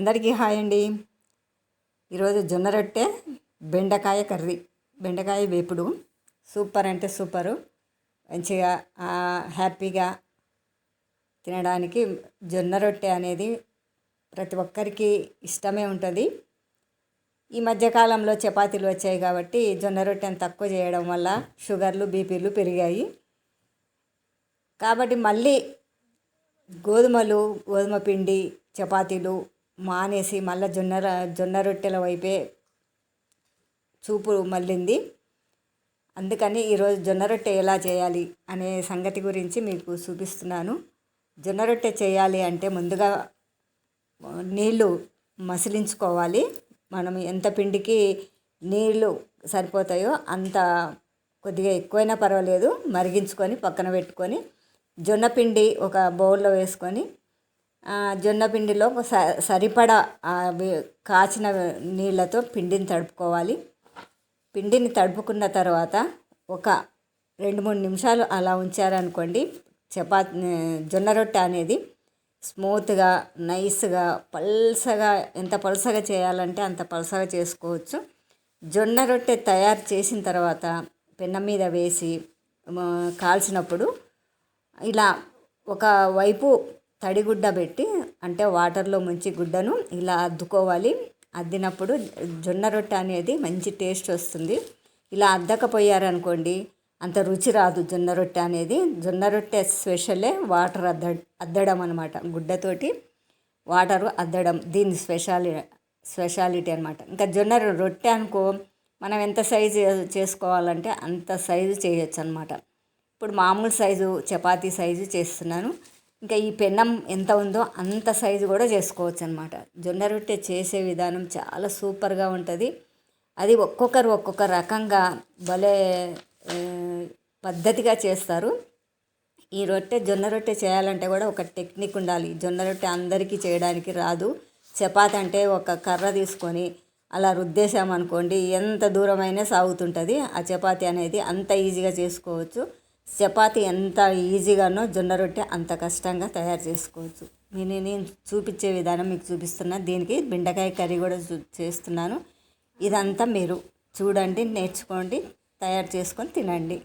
అందరికీ హాయ్ అండి. ఈరోజు జొన్న రొట్టె బెండకాయ కర్రీ. బెండకాయ వేపుడు. సూపర్ అంటే సూపరు. మంచిగా హ్యాపీగా తినడానికి జొన్న రొట్టె అనేది ప్రతి ఒక్కరికి ఇష్టమే ఉంటుంది. ఈ మధ్యకాలంలో చపాతీలు వచ్చాయి కాబట్టి జొన్న రొట్టెని తక్కువ చేయడం వల్ల షుగర్లు బీపీలు పెరిగాయి. కాబట్టి మళ్ళీ గోధుమలు గోధుమ పిండి చపాతీలు మానేసి మళ్ళీ జొన్న ర- జొన్న రొట్టెల వైపే చూపు మళ్ళింది. అందుకని ఈరోజు జొన్న రొట్టె ఎలా చేయాలి అనే సంగతి గురించి మీకు చూపిస్తున్నాను. జొన్న రొట్టె చేయాలి అంటే ముందుగా నీళ్ళు మసిలించుకోవాలి. మనం ఎంత పిండికి నీళ్ళు సరిపోతాయో అంత కొద్దిగా ఎక్కువైనా పర్వాలేదు. మరిగించుకొని పక్కన పెట్టుకొని జొన్న పిండి ఒక బౌల్లో వేసుకొని జొన్న పిండిలో ఒక స- సరిపడా కాచిన నీళ్ళతో పిండిని తడుపుకోవాలి. పిండిని తడుపుకున్న తర్వాత ఒక రెండు మూడు నిమిషాలు అలా ఉంచారనుకోండి చపాతి జొన్న రొట్టె అనేది స్మూత్గా నైస్గా పల్సగా ఎంత పలసగా చేయాలంటే అంత పలసగా చేసుకోవచ్చు. జొన్న రొట్టె తయారు చేసిన తర్వాత పెనం మీద వేసి కాల్చినప్పుడు ఇలా ఒక వైపు తడిగుడ్డ పెట్టి అంటే వాటర్లో ముంచి గుడ్డను ఇలా అద్దుకోవాలి. అద్దినప్పుడు జొన్న రొట్టె అనేది మంచి టేస్ట్ వస్తుంది. ఇలా అద్దకపోయారనుకోండి అంత రుచి రాదు జొన్న రొట్టె అనేది. జొన్న రొట్టె స్పెషలే వాటర్ అద్ద అద్దడం అనమాట గుడ్డతోటి వాటర్ అద్దడం దీని స్పెషాలి స్పెషాలిటీ అనమాట ఇంకా జొన్న రొట్టె అనుకో మనం ఎంత సైజు చేసుకోవాలంటే అంత సైజు చేయొచ్చు అనమాట ఇప్పుడు మామూలు సైజు చపాతీ సైజు చేస్తున్నాను. ఇంకా ఈ పెన్నం ఎంత ఉందో అంత సైజు కూడా చేసుకోవచ్చు అనమాట జొన్న రొట్టె చేసే విధానం చాలా సూపర్గా ఉంటుంది. అది ఒక్కొక్కరు ఒక్కొక్క రకంగా భలే పద్ధతిగా చేస్తారు. ఈ రొట్టె జొన్న రొట్టె చేయాలంటే కూడా ఒక టెక్నిక్ ఉండాలి. జొన్న రొట్టె అందరికీ చేయడానికి రాదు. చపాతి అంటే ఒక కర్ర తీసుకొని అలా రుద్దేశామనుకోండి ఎంత దూరమైనా సాగుతుంటుంది. ఆ చపాతి అనేది అంత ఈజీగా చేసుకోవచ్చు. చపాతి ఎంత ఈజీగానో జొన్న రొట్టె అంత కష్టంగా తయారు చేసుకోవచ్చు. నేను నేను చూపించే విధానం మీకు చూపిస్తున్నా. దీనికి బెండకాయ కర్రీ కూడా చూ- చేస్తున్నాను. ఇదంతా మీరు చూడండి నేర్చుకోండి తయారు చేసుకొని తినండి.